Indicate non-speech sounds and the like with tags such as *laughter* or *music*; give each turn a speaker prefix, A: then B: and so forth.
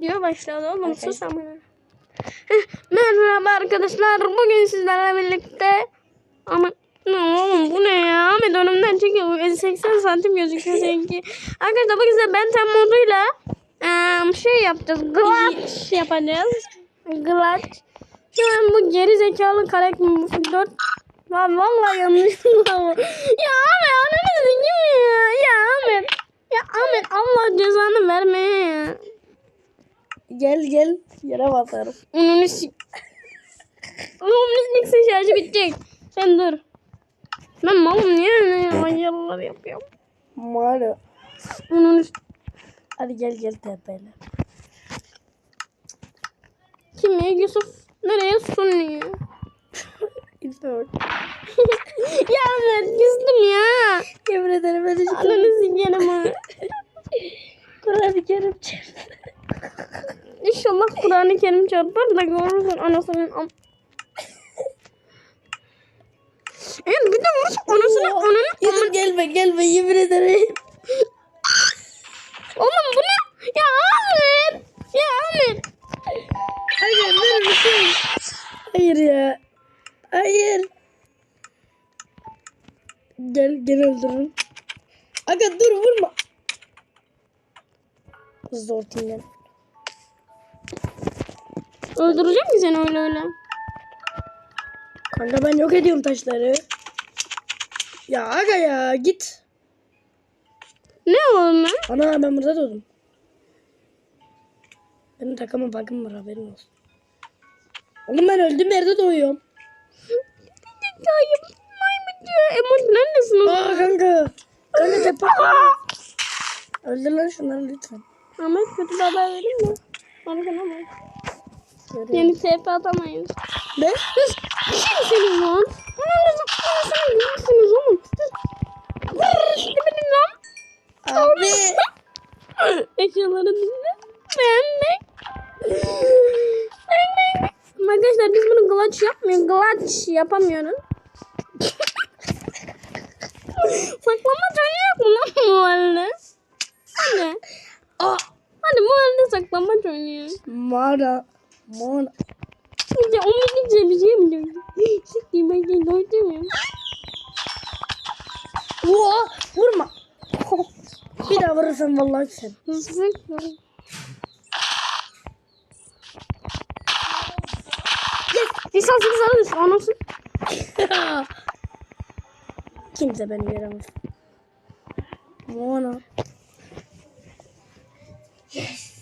A: Diyor başladı oğlum sus ama. Heh, Merhaba arkadaşlar. Bugün sizlerle birlikte ama ne oğlum bu ne ya? Ahmet önümden çekiyor. 80 santim gözüküyor *laughs* sanki. Arkadaşlar bugün size Benten moduyla eee, şey yapacağız. Glitch yapacağız. Glitch. Şu an bu geri zekalı karakter 4 Lan vallahi yanlış *laughs* Ya Ahmet ananı kim ya? Ya Ahmet. Ya Ahmet Allah cezanı vermeye ya.
B: Gel gel yere basarım.
A: Onun sik... Onun siksin şarjı bitecek. Sen dur. Ben malım niye öyle ayarlar yapıyorum?
B: Mara.
A: Onun
B: Hadi gel gel tepeyle.
A: kim ya Yusuf? Nereye sunuyor? *laughs*
B: Bak. *laughs*
A: ya ben küstüm ya.
B: Yemin ederim ben hiç
A: Ananı sikerim ha. *laughs*
B: Kur'an-ı Kerim çarptı.
A: İnşallah Kur'an-ı Kerim çarpar da görürsün anasının am... Evet bir de vurursun anasını ananı
B: Yusuf gelme gelme yemin ederim.
A: Oğlum bu ne? Ya Ahmet. Ya Ahmet.
B: Hayır ver bir şey. Hayır ya. Hayır. Gel gel öldürürüm. Aga dur vurma. Zor timden.
A: Öldürecek mi seni öyle öyle?
B: Kanka ben yok ediyorum taşları. Ya aga ya git.
A: Ne oğlum lan?
B: Ana ben burada doğdum. Benim takımın bakım var haberin olsun. Oğlum ben öldüğüm yerde doğuyorum.
A: Hayır. Emoş neredesin
B: Aa kanka. Kanka tepe. Öldür lan şunları lütfen.
A: Ahmet kötü bir haber vereyim mi? Arkana bak.
B: Görüyorum.
A: Yeni TP atamayız.
B: Ne?
A: Kim senin lan? Ananızı anasını görürsünüz oğlum. İşte benim lan.
B: Abi.
A: Eşyaları dinle. Beğenmek. Arkadaşlar biz bunu clutch yapmıyoruz. Clutch yapamıyoruz. Saklanmaç oynuyor mu lan bu halde? Hadi. Hadi bu halde saklanmaç oynuyor.
B: Mara. Aman.
A: Ya onu diyeceğim, bir şey mi diyorsun? Siktiğim ben seni doyduğum
B: Vaa, vurma. Bir daha vurursan vallahi sen.
A: Sıkma. Lisansı güzel olmuş, anasın. *laughs*
B: Kimse beni göremez. Mona. Yes.